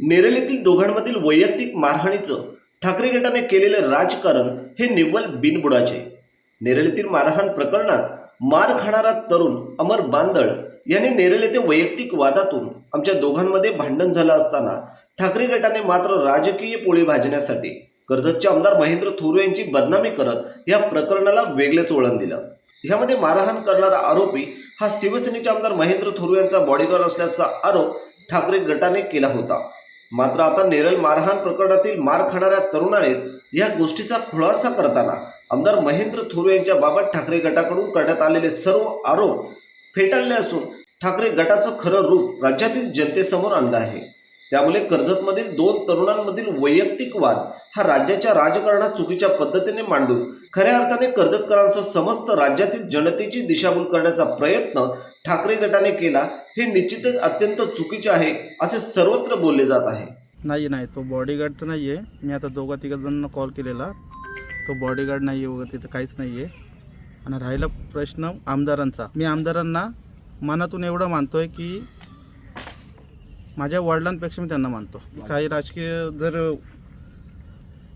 नेरळीतील दोघांमधील वैयक्तिक मारहाणीचं ठाकरे गटाने केलेले राजकारण हे निव्वळ बिनबुडाचे. नेरळीतील मारहाण प्रकरणात मार खाणारा तरुण अमर बांदळ याने नेरळ येथे वैयक्तिक वादातून आमच्या दोघांमध्ये भांडण झालं असताना ठाकरे गटाने मात्र राजकीय पोळी भाजण्यासाठी कर्जतचे आमदार महेंद्र थोरू यांची बदनामी करत या प्रकरणाला वेगळेच वळण दिलं. ह्यामध्ये मारहाण करणारा आरोपी हा शिवसेनेचे आमदार महेंद्र थोरू यांचा बॉडीगार्ड असल्याचा आरोप ठाकरे गटाने केला होता. मात्र आता नेरळ मारहाण प्रकरणातील मार खाणाऱ्या तरुणानेच या गोष्टीचा खुलासा करताना आमदार महेंद्र थोरू यांच्या बाबत ठाकरे गटाकडून करण्यात आलेले सर्व आरोप फेटाळले असून ठाकरे गटाचं खरं रूप राज्यातील जनतेसमोर आणलं आहे. त्यामुळे कर्जतमधील दोन तरुणांमधील वैयक्तिक वाद हा राज्याच्या राजकारणात चुकीच्या पद्धतीने मांडून खऱ्या अर्थाने कर्जतकरांसह समस्त राज्यातील जनतेची दिशाभूल करण्याचा प्रयत्न ठाकरे गटाने केला हे निश्चितच अत्यंत चुकीचे आहे असे सर्वत्र बोलले जात आहे. नाही नाही तो बॉडीगार्ड तर नाही आहे मी आता दोघा तिघा जणांना कॉल केलेला. तो बॉडीगार्ड नाही आहे वगैरे तिथं काहीच नाही आहे आणि राहिला प्रश्न आमदारांचा. मी आमदारांना मनातून एवढं मानतो आहे की माझ्या वडिलांपेक्षा मी त्यांना मानतो. काही राजकीय जर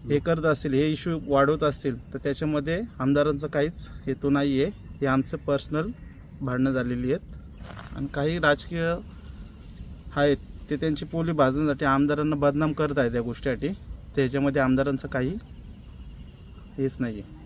हे करत असतील हे इश्यू वाढवत असतील तर त्याच्यामध्ये आमदारांचं काहीच हेतू नाही आहे हे आमचं पर्सनल भांडणं झालेली आहेत. आणि काही राजकीय आहेत ते त्यांची पोली भाजण्यासाठी आमदारांना बदनाम करत आहेत त्या गोष्टीसाठी. त्याच्यामध्ये आमदारांचं काही हेच नाही आहे